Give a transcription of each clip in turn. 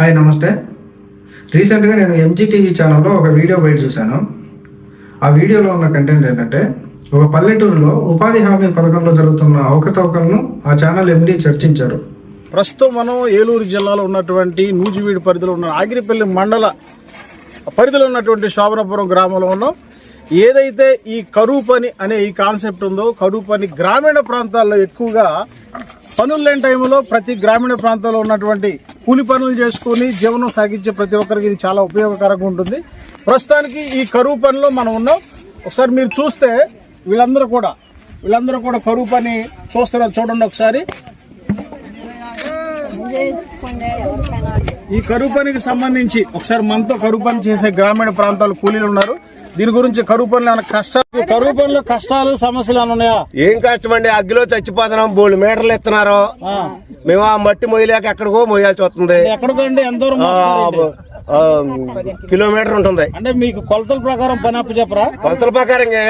Hi నమస్తే. రీసెంట్గా నేను ఎంజీటీవీ ఛానల్లో ఒక వీడియో బయట చూశాను. ఆ వీడియోలో ఉన్న కంటెంట్ ఏంటంటే ఒక పల్లెటూరులో ఉపాధి హామీ పథకంలో జరుగుతున్న అవకతవకలను ఆ ఛానల్ ఎండి చర్చించారు. ప్రస్తుతం మనం ఏలూరు జిల్లాలో ఉన్నటువంటి నూజివీడు పరిధిలో ఉన్న ఆగిరిపల్లి మండల పరిధిలో ఉన్నటువంటి శోభనపురం గ్రామంలో ఉన్నాం. ఏదైతే ఈ కరువు పని అనే ఈ కాన్సెప్ట్ ఉందో కరువు పని గ్రామీణ ప్రాంతాల్లో ఎక్కువగా పనులు లేని టైంలో ప్రతి గ్రామీణ ప్రాంతాల్లో ఉన్నటువంటి కూలి పనులు చేసుకొని జీవనం సాగించే ప్రతి ఒక్కరికి ఇది చాలా ఉపయోగకరంగా ఉంటుంది. ప్రస్తుతానికి ఈ కరువు పనిలో మనం ఉన్నాం. ఒకసారి మీరు చూస్తే వీళ్ళందరూ కూడా వీళ్ళందరూ కూడా కరువు పని చూస్తున్నారు చూడండి ఒకసారి. ఈ కరువు పనికి సంబంధించి ఒకసారి మనతో కరువు పని చేసే గ్రామీణ ప్రాంతాల కూలీలు ఉన్నారు. దీని గురించి కరువు పనులు కష్టాలు? కరువు పనులు కష్టాలు సమస్యలు ఉన్నాయా? ఏం కష్టం అండి? అగ్గిలో చచ్చిపోతున్నాం. బోళ్ళు మీటర్లు ఇస్తున్నారు ఆ. మేము ఆ మట్టి మొయ్యలేక ఎక్కడికో మొయ్యాల్సి వస్తుంది. ఎక్కడికండి? ఎంత కిలోమీటర్ ఉంటుంది. అంటే మీకు కొలతల ప్రకారం పని అప్పు చెప్పరా? కొలతల ప్రకారంగా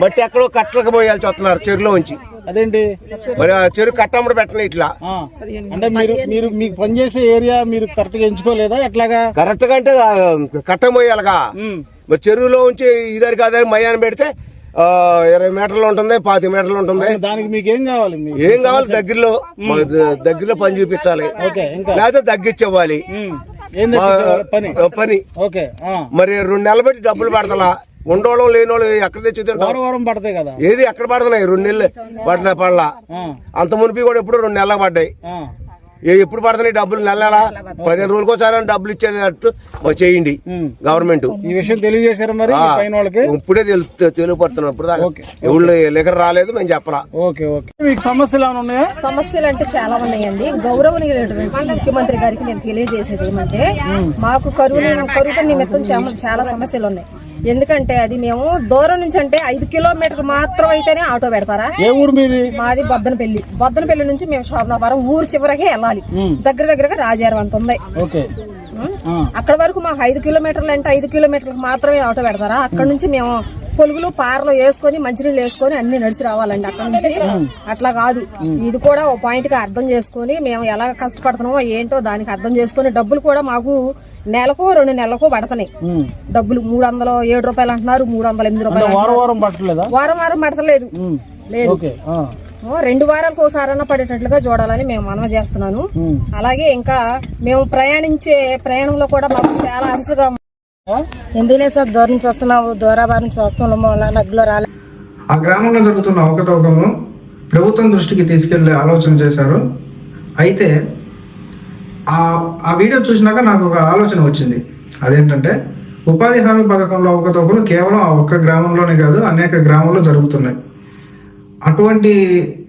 మట్టి ఎక్కడో కట్టలకు మొయ్యాల్సి వస్తున్నారు చెరువులో ఉంచి అదేంటి? మరి ఆ చెరువు కట్టమ్మడు పెట్టండి ఇట్లా. ఆ. అంటే మీరు మీరు మీకు పనిచేసే ఏరియా మీరు కరెక్ట్గా ఎంచుకోలేదా? ఎట్లాగా? కరెక్ట్గా అంటే ఆ, కట్ట ఉమ్. మరి చెరువులో ఉంచి ఇదరికి అదని మయ్యాన్ని పెడితే ఆ, ఇరవై మీటర్లు ఉంటుంది పాతి మీటర్లు ఉంటుంది. దానికి మీకు ఏం కావాలి మీకు? ఏం కావాలి దగ్గరలో? ద- దగ్గరలో పని చూపించాలి. ఓకే ఇంకా. లేకపోతే తగ్గించివ్వాలి. ఉమ్. ఏం తెప్పించాలి? పని? పని. ఓకే ఆ. మరి రెండు నెలలు బట్టి డబ్బులు పడతలా? ఉండోళం లేని వాళ్ళు ఎక్కడ తెచ్చి తింటాం వారం వారం పడతాయి కదా. ఏది ఎక్కడ పడుతున్నాయి రెండు నెలలు పడిన పడలా ఆ. అంత మునిపి కూడా ఎప్పుడు రెండు నెలలకు పడ్డాయి. ఎప్పుడు పడుతున్నాయి డబ్బులు నెల నెల పదిహేను రోజులకోసారి డబ్బులు ఇచ్చేటట్టు చేయండి. గవర్నమెంట్. ఈ విషయం తెలియజేశారా మరి ఇప్పుడే తెలుసు తెలియపడుతున్నాం ఇప్పుడు. ఎవరు లెక్కర రాలేదు మేము చెప్పలా. Okay okay. మీకు సమస్యలు ఏమైనా ఉన్నాయా? సమస్యలు అంటే చాలా ఉన్నాయండి. గౌరవనీయులైనటువంటి ముఖ్యమంత్రి గారికి నేను తెలియజేసేది ఏమంటే మాకు కరువు కరువు నిమిత్తం చాలా సమస్యలు ఉన్నాయి. ఎందుకంటే అది మేము దూరం నుంచి అంటే ఐదు కిలోమీటర్ మాత్రం అయితేనే ఆటో పెడతారా? ఏ ఊరు మీది? మాది బొద్దనపల్లి. బొద్దనపల్లి నుంచి మేము శోభనాపురం ఊరు చివరకే వెళ్ళాలి. దగ్గర దగ్గరగా రాజారం అంత ఉంది. అక్కడ వరకు మాకు ఐదు కిలోమీటర్లు అంటే ఐదు కిలోమీటర్లకు మాత్రమే ఆటో పెడతారా? అక్కడ నుంచి మేము పొలుగులు పారలు వేసుకొని మంచినీళ్ళు వేసుకొని అన్ని నడిచి రావాలండి అక్కడ నుంచి. అట్లా కాదు. ఇది కూడా ఓ పాయింట్గా అర్థం చేసుకొని మేము ఎలా కష్టపడుతున్నామో ఏంటో దానికి అర్థం చేసుకొని డబ్బులు కూడా మాకు నెలకు రెండు నెలలకు పడుతున్నాయి డబ్బులు మూడు వందలు ఏడు రూపాయలు అంటున్నారు మూడు వందల ఎనిమిది రూపాయలు వారం వారం పట్టలేదా? వారం వారం పడతలేదు. లేదు. రెండు వారాలకు ఒకసారన్నా పడేటట్లుగా చూడాలని మేము మనవి చేస్తున్నాను. అలాగే ఇంకా మేము ప్రయాణించే ప్రయాణంలో కూడా మాకు చాలా అలసగా ఆ? సార్? దూరం నుంచి వస్తున్నాము దూరాబారి నుంచి వస్తున్నాము అలా నగ్గులో రాలే. ఆ గ్రామంలో జరుగుతున్న అవకతవకము ప్రభుత్వం దృష్టికి తీసుకెళ్ళే ఆలోచన చేశారు. అయితే ఆ ఆ వీడియో చూసినాక నాకు ఒక ఆలోచన వచ్చింది. అదేంటంటే ఉపాధి హామీ పథకంలో అవకతవకలు కేవలం ఆ ఒక్క గ్రామంలోనే కాదు అనేక గ్రామాల్లో జరుగుతున్నాయి. అటువంటి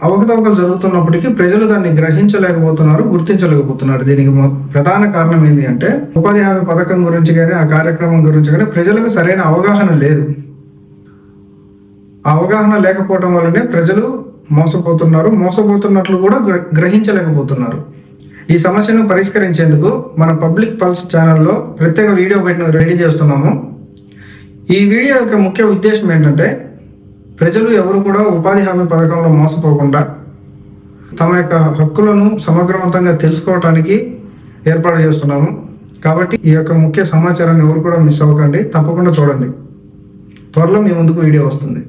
అవకతవకలు జరుగుతున్నప్పటికీ ప్రజలు దాన్ని గ్రహించలేకపోతున్నారు గుర్తించలేకపోతున్నారు. దీనికి ప్రధాన కారణం ఏంటి అంటే ఉపాధి హామీ పథకం గురించి కానీ ఆ కార్యక్రమం గురించి కానీ ప్రజలకు సరైన అవగాహన లేదు. ఆ అవగాహన లేకపోవడం వల్లనే ప్రజలు మోసపోతున్నారు మోసపోతున్నట్లు కూడా గ్ర- గ్రహించలేకపోతున్నారు. ఈ సమస్యను పరిష్కరించేందుకు మన పబ్లిక్ పల్స్ ఛానల్లో ప్రత్యేక వీడియో బయట రెడీ చేస్తున్నాము. ఈ వీడియో యొక్క ముఖ్య ఉద్దేశం ఏంటంటే ప్రజలు ఎవరు కూడా ఉపాధి హామీ పథకంలో మోసపోకుండా తమ యొక్క హక్కులను సమగ్రవంతంగా తెలుసుకోవటానికి ఏర్పాటు చేస్తున్నాము. కాబట్టి ఈ యొక్క ముఖ్య సమాచారాన్ని ఎవరు కూడా మిస్ అవ్వకండి. తప్పకుండా చూడండి. త్వరలో మీ ముందుకు వీడియో వస్తుంది.